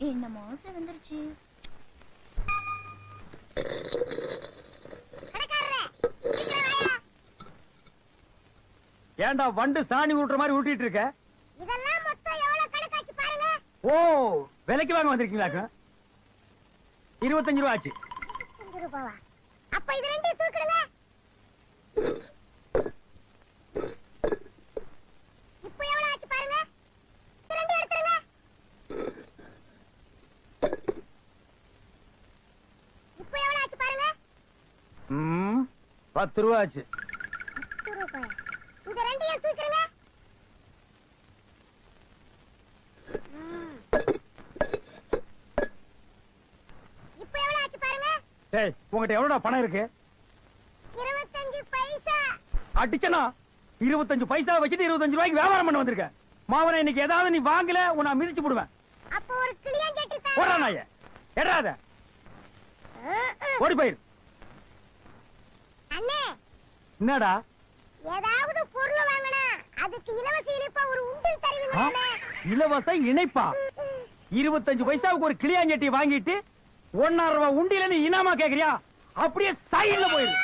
என்னமோ வந்துருச்சு? ஏன்டா வண்டு சாணி ஊட்டுற மாதிரி ஊட்டிட்டு இருக்க இதெல்லாம் மொத்தம் எவ்வளவு கணக்காச்சு பாருங்க. ஓ விலைக்கு வாங்க வந்திருக்கீங்களாக்க? இருபத்தஞ்சு ரூபா ஆச்சு. அப்ப இது ரெண்டையும் தூக்கிடுங்க இப்ப எவ்வளவு ஆச்சு பாருங்க இது ரெண்டையும் எடுத்துருங்க இப்ப எவ்வளவு ஆச்சு பாருங்க ம் பத்து ரூபா ஆச்சு எவ்வளவு உங்ககிட்ட எவ்வளோடா பணம் இருக்கு? அடிச்சனா? இருபத்தஞ்சு பைசா வச்சுட்டு இருபத்தஞ்சு ரூபாய்க்கு வியாபாரம் பண்ண வந்திருக்க. மாவன இன்னைக்கு ஏதாவது நீ வாங்கல உன்னை மிதிச்சு போடுவேன். தாங்க நாய. எடாத. ஓடி போயிரு. என்னடா? ஏதாவது பொருள் வாங்கினா அதுக்கு இலவச இனிப்பா ஒரு உண்டில் ஆ? தருவீங்களா இலவச இணைப்பா இருபத்தஞ்சு பைசாவுக்கு ஒரு கிளியாஞ்சட்டி வாங்கிட்டு ஒன்னாயிரம் ரூபாய் உண்டியில நீ இனாமா கேக்குறியா? அப்படியே சைடுல போயிரு.